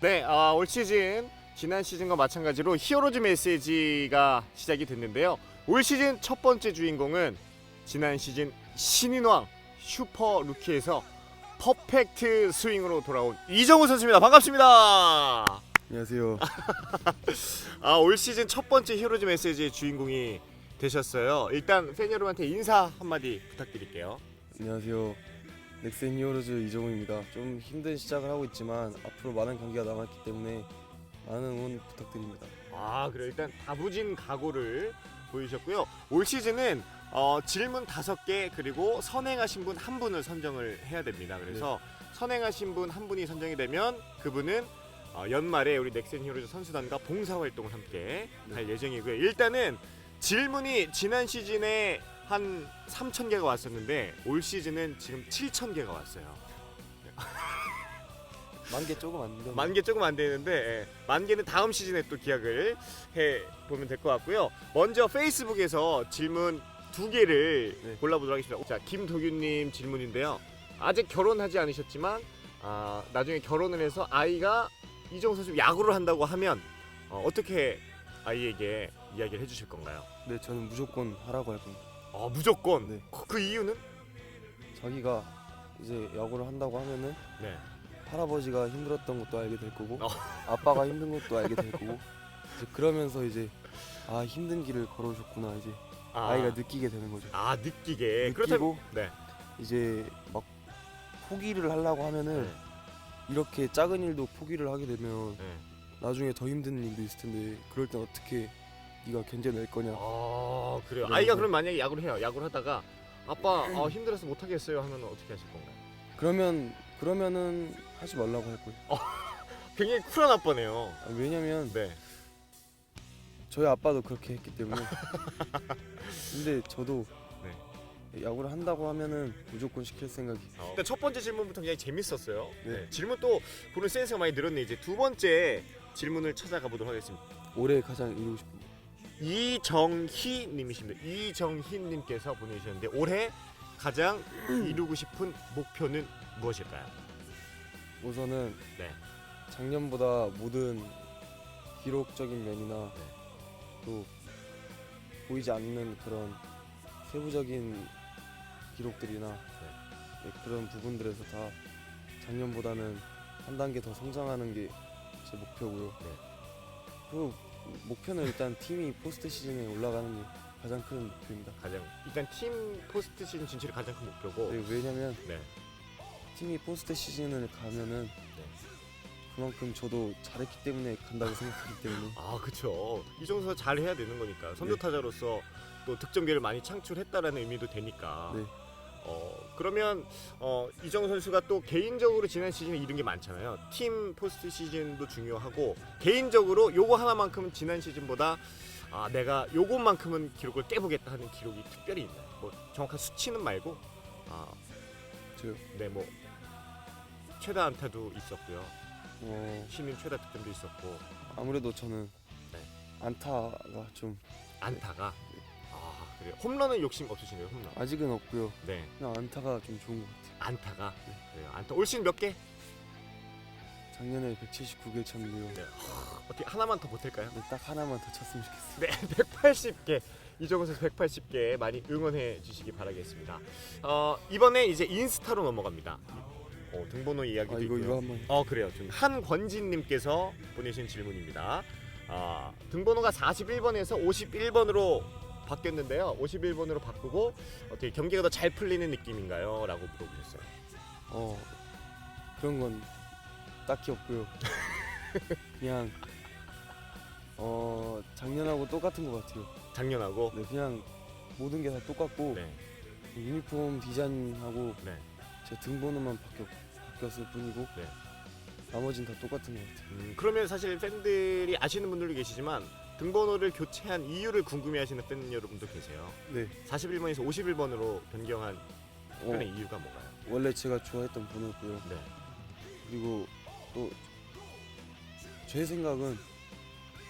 네, 아, 올 시즌 지난 시즌과 마찬가지로 히어로즈 메시지가 시작이 됐는데요. 올 시즌 첫 번째 주인공은 지난 시즌 신인왕 슈퍼 루키에서 퍼펙트 스윙으로 돌아온 이정우 선수입니다. 반갑습니다. 안녕하세요. 아, 올 시즌 첫 번째 히어로즈 메시지의 주인공이 되셨어요. 일단 팬 여러분한테 인사 한마디 부탁드릴게요. 안녕하세요. 넥센 히어로즈 이정우입니다. 좀 힘든 시작을 하고 있지만 앞으로 많은 경기가 남았기 때문에 많은 응원 부탁드립니다. 아, 그래 일단 다부진 각오를 보이셨고요. 올 시즌은 어, 질문 다섯 개 그리고 선행하신 분 한 분을 선정을 해야 됩니다. 그래서 선행하신 분 한 분이 선정이 되면 그분은 어, 연말에 우리 넥센 히어로즈 선수단과 봉사 활동을 함께 할 예정이고요. 일단은 질문이 지난 시즌에 한 3천 개가 왔었는데 올 시즌은 지금 7천 개가 왔어요. 만개 조금 안 된다. 만개 조금 안 되는데 예, 만 개는 다음 시즌에 또 기약을 해 보면 될 것 같고요. 먼저 페이스북에서 질문 두 개를 네. 골라보도록 하겠습니다. 자 김도균님 질문인데요. 아직 결혼하지 않으셨지만 아, 나중에 결혼을 해서 아이가 이정우 선수 야구를 한다고 하면 어, 어떻게 아이에게 이야기를 해주실 건가요? 네, 저는 무조건 하라고 할 겁니다. 어, 무조건. 네. 그, 그 이유는? 자기가 이제 야구를 한다고 하면은 네. 할아버지가 힘들었던 것도 알게 될 거고 어. 아빠가 힘든 것도 알게 될 거고 이제 그러면서 이제 아 힘든 길을 걸어줬구나 이제 아, 아 이가 느끼게 되는 거죠. 아 느끼게. 느끼고 그렇다면 네. 이제 막 포기를 하려고 하면은 네. 이렇게 작은 일도 포기를 하게 되면 네. 나중에 더 힘든 일도 있을 텐데 그럴 땐 어떻게 네가 견뎌낼 거냐 아 그래요. 그러면서- 아이가 그럼 만약에 야구를 해요. 야구를 하다가 아빠 어, 힘들어서 못 하겠어요 하면 어떻게 하실 건가요? 그러면 그러면은 하지 말라고 할 거예요 굉장히 쿨한 아빠네요. 아, 왜냐면 네. 저희 아빠도 그렇게 했기 때문에 근데 저도 네. 야구를 한다고 하면은 무조건 시킬 생각이 일단 첫 번째 질문부터 굉장히 재밌었어요. 네. 네. 질문 또 보는 센스가 많이 늘었네. 이제 두 번째 질문을 찾아가 보도록 하겠습니다. 올해 가장 이루고 싶은 이정희 님이십니다. 이정희 님께서 보내주셨는데 올해 가장 이루고 싶은 목표는 무엇일까요? 우선은 네. 작년보다 모든 기록적인 면이나 네. 또 보이지 않는 그런 세부적인 기록들이나 네, 그런 부분들에서 다 작년보다는 한 단계 더 성장하는 게 제 목표고요. 네. 그 목표는 일단 팀이 포스트 시즌에 올라가는 게 가장 큰 목표입니다. 가장 일단 팀 포스트 시즌 진출이 가장 큰 목표고. 네, 왜냐면 네. 팀이 포스트 시즌을 가면은 네. 그만큼 저도 잘했기 때문에 간다고 생각하기 때문에 아 그렇죠. 이 정도 잘 해야 되는 거니까 선두 네. 타자로서 또 득점계를 많이 창출했다라는 의미도 되니까. 네. 어 그러면 어 이정 선수가 또 개인적으로 지난 시즌에 이룬 게 많잖아요. 팀 포스트 시즌도 중요하고 개인적으로 요거 하나만큼은 지난 시즌보다 아 내가 요것만큼은 기록을 깨보겠다 하는 기록이 특별히 있나요? 뭐 정확한 수치는 말고 저요. 아네뭐 최다 안타도 있었고요. 어, 신인 최다 득점도 있었고 아무래도 저는 네. 안타가 좀 안타가 아 그래요. 홈런은 욕심 없으시네요. 홈런. 아직은 없고요. 네. 그냥 안타가 좀 좋은 것 같아요. 안타가 그래요. 안타 올 시즌 몇 개? 작년에 179개 쳤는데요. 네. 어떻게 하나만 더 보탤까요? 네, 딱 하나만 더 쳤으면 좋겠어요. 네, 180개. 이정우 선수 180개 많이 응원해 주시기 바라겠습니다. 어, 이번에 이제 인스타로 넘어갑니다. 어, 등번호 이야기도 아 이거 있고요. 이거 한번 어 그래요. 좀 한권진님께서 보내신 질문입니다. 아, 등번호가 41번에서 51번으로 바뀌었는데요. 51번으로 바꾸고 어떻게 경기가 더 잘 풀리는 느낌인가요? 라고 물어보셨어요. 어 그런 건 딱히 없고요. 그냥 어 작년하고 똑같은 것 같아요. 작년하고 네, 그냥 모든 게 다 똑같고 네, 유니폼 디자인하고 네. 제 등번호만 바뀌었, 바뀌었을 뿐이고 네. 나머지는 다 똑같은 것 같아요. 음, 그러면 사실 팬들이 아시는 분들도 계시지만 등번호를 교체한 이유를 궁금해하시는 팬 여러분도 계세요. 네. 41번에서 51번으로 변경한 어, 특별한 이유가 뭔가요? 원래 제가 좋아했던 번호고요. 네. 그리고 또 제 생각은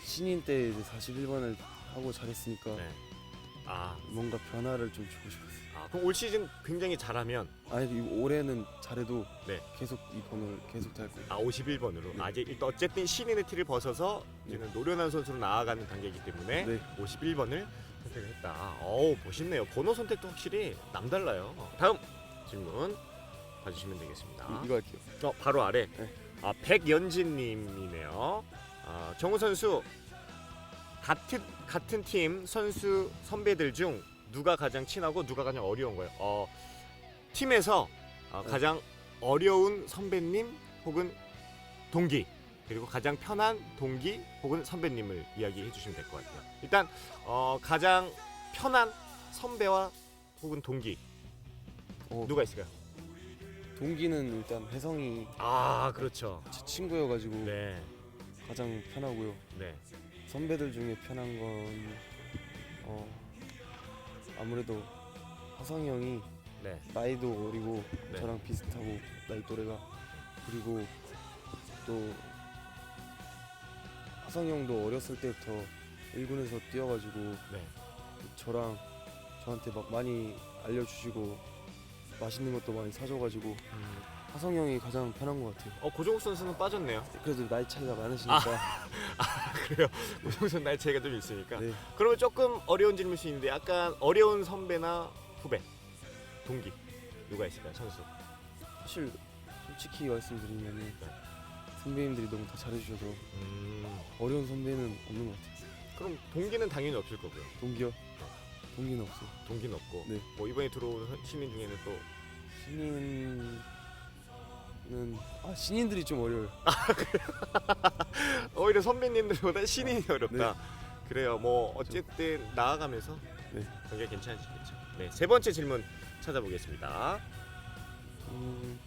신인 때 이제 41번을 하고 잘했으니까 네. 아, 뭔가 변화를 좀 주고 싶었어요. 아 그럼 올 시즌 굉장히 잘하면 아니 이 올해는 잘해도 네. 계속 이 번호를 계속 달 거예요. 아 51번으로 네. 아 이제 일단 어쨌든 신인의 티를 벗어서 이제는 노련한 선수로 나아가는 단계이기 때문에 네. 51번을 선택을 했다. 어우 멋있네요. 번호 선택도 확실히 남달라요. 다음 질문 봐주시면 되겠습니다. 이- 이거 할게요. 어 바로 아래 네. 아 백연진님이네요. 아, 정우 선수 같은 같은 팀 선수 선배들 중 누가 가장 친하고 누가 가장 어려운 거예요? 어 팀에서 어, 네. 가장 어려운 선배님 혹은 동기 그리고 가장 편한 동기 혹은 선배님을 이야기해 주시면 될 것 같아요. 일단 어, 가장 편한 선배와 혹은 동기 어, 누가 있을까요? 동기는 일단 혜성이 아 그렇죠. 제 친구여가지고 네, 가장 편하고요. 네. 선배들 중에 편한 건 어, 아무래도 화성이 형이 네. 나이도 어리고 네. 저랑 비슷하고 나이 또래가 그리고 또 화성이 형도 어렸을 때부터 1군에서 뛰어가지고 네. 저랑 저한테 막 많이 알려주시고 맛있는 것도 많이 사줘가지고 음, 화성이 형이 가장 편한 것 같아요. 어 고종욱 선수는 빠졌네요. 그래도 나이 차이가 많으시니까 그래요. 고종욱 선수 나이 차이가 좀 있으니까. 네. 그러면 조금 어려운 질문일 수 있는데 약간 어려운 선배나 후배, 동기 누가 있을까요? 선수. 사실 솔직히 말씀드리면 선배님들이 너무 다 잘해주셔서 음, 어려운 선배는 없는 것 같아요. 그럼 동기는 당연히 없을 거고요. 동기요? 동기는 없어요. 동기는 없고. 네. 뭐 이번에 들어온 신인 중에는 또 신인 은아 신인들이 좀 어려워요. 오히려 선배님들보다 신인이 어렵다. 네. 그래요. 뭐 어쨌든 나아가면서 네. 경기가 괜찮으시겠죠. 네, 세 번째 질문 찾아보겠습니다. 음,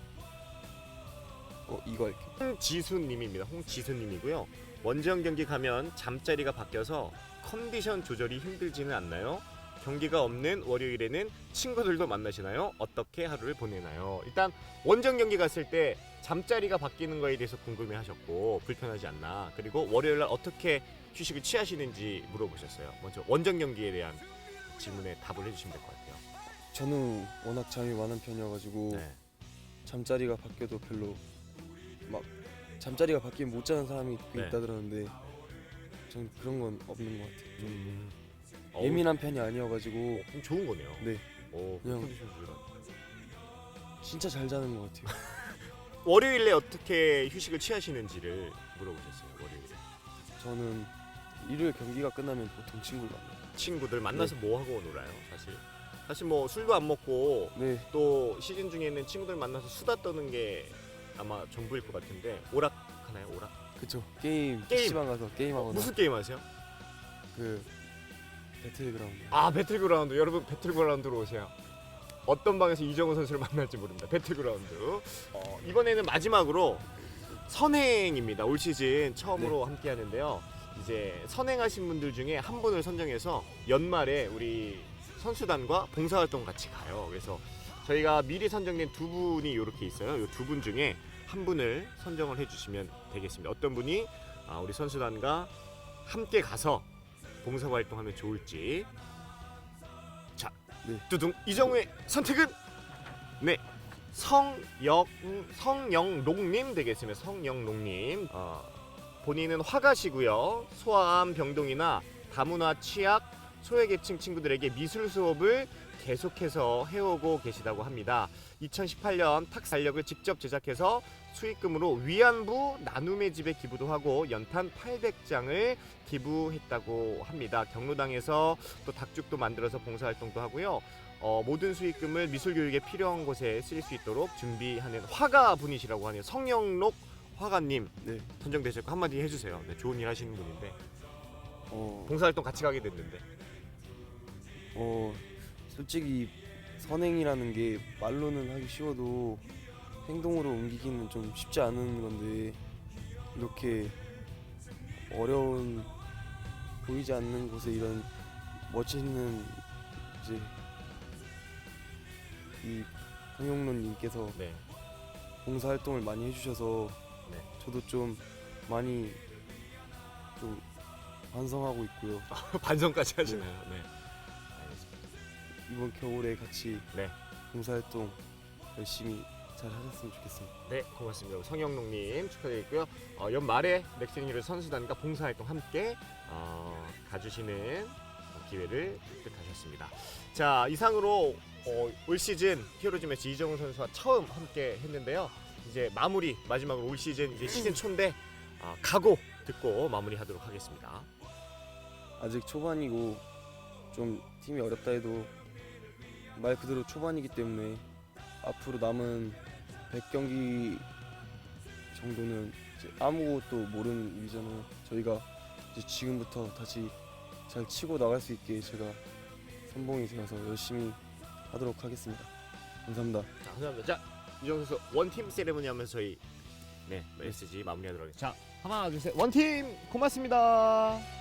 어 이거 할게요. 홍지수님입니다. 홍지수님이고요. 원정 경기 가면 잠자리가 바뀌어서 컨디션 조절이 힘들지는 않나요? 경기가 없는 월요일에는 친구들도 만나시나요? 어떻게 하루를 보내나요? 일단 원정 경기 갔을 때 잠자리가 바뀌는 거에 대해서 궁금해 하셨고 불편하지 않나 그리고 월요일 날 어떻게 휴식을 취하시는지 물어보셨어요. 먼저 원정 경기에 대한 질문에 답을 해주시면 될 것 같아요. 저는 워낙 잠이 많은 편이어가지고 네. 잠자리가 바뀌어도 별로 막 잠자리가 바뀌면 못 자는 사람이 네. 있다 들었는데 전 그런 건 없는 것 같아요. 좀 음. 예민한 편이 아니어가지고 어, 그럼 좋은 거네요. 네 오, 그냥- 컨디션 조절. 진짜 잘 자는 것 같아요. 월요일에 어떻게 휴식을 취하시는지를 물어보셨어요. 월요일에 저는 일요일 경기가 끝나면 보통 친구를 만나요. 친구들 만나서 뭐 하고 놀아요? 사실 사실 뭐 술도 안 먹고 네 또 시즌 중에는 친구들 만나서 수다 떠는 게 아마 전부일 것 같은데 오락 하나요? 오락? 그쵸 게임 게임. PC방 가서 게임하거나 무슨 게임 하세요? 그 배틀그라운드 아 배틀그라운드 여러분 배틀그라운드로 오세요. 어떤 방에서 이정우 선수를 만날지 모릅니다. 배틀그라운드. 어, 이번에는 마지막으로 선행입니다. 올 시즌 처음으로 함께 하는데요. 이제 선행하신 분들 중에 한 분을 선정해서 연말에 우리 선수단과 봉사활동 같이 가요. 그래서 저희가 미리 선정된 두 분이 이렇게 있어요. 이 두 분 중에 한 분을 선정을 해주시면 되겠습니다. 어떤 분이 아, 우리 선수단과 함께 가서 봉사활동하면 좋을지. 자, 네. 두둥 이정우의 선택은 네 성영 성영롱님 되겠습니다. 성영롱님 어, 본인은 화가시고요. 소아암 병동이나 다문화 취약 소외계층 친구들에게 미술 수업을 계속해서 해오고 계시다고 합니다. 2018년 탁살력을 직접 제작해서 수익금으로 위안부 나눔의 집에 기부도 하고 연탄 800장을 기부했다고 합니다. 경로당에서 또 닭죽도 만들어서 봉사활동도 하고요. 어, 모든 수익금을 미술 교육에 필요한 곳에 쓸수 있도록 준비하는 화가 분이시라고 하네요. 성영록 화가님 네 선정되셨고 한마디 해주세요. 네, 좋은 일 하시는 분인데 어, 봉사활동 같이 가게 됐는데 어 솔직히 선행이라는 게 말로는 하기 쉬워도 행동으로 옮기기는 좀 쉽지 않은 건데 이렇게 어려운 보이지 않는 곳에 이런 멋있는 이제 이 성용론님께서 네. 봉사 활동을 많이 해주셔서 네. 저도 좀 많이 좀 반성하고 있고요. 반성까지 하시나요? 네. 이번 겨울에 같이 네. 봉사활동 열심히 잘 하셨으면 좋겠습니다. 네, 고맙습니다. 성영롱님 축하드리고요. 어, 연말에 넥센 선수단과 봉사활동 함께 어, 가주시는 기회를 획득하셨습니다. 자, 이상으로 어, 올 시즌 히어로즈 매치 이정훈 선수와 처음 함께 했는데요. 이제 마무리 마지막으로 올 시즌 이제 시즌 초인데 어, 각오 듣고 마무리하도록 하겠습니다. 아직 초반이고 좀 팀이 어렵다 해도 말 그대로 초반이기 때문에 앞으로 남은 100경기 정도는 이제 아무것도 모르는 일이잖아요. 저희가 이제 지금부터 다시 잘 치고 나갈 수 있게 제가 선봉이 되어서 열심히 하도록 하겠습니다. 감사합니다. 자, 감사합니다. 자, 이정훈 선수 원팀 세레머니 하면서 저희 네 메시지 마무리하도록 하겠습니다. 자, 하나, 둘, 셋, 원팀 고맙습니다.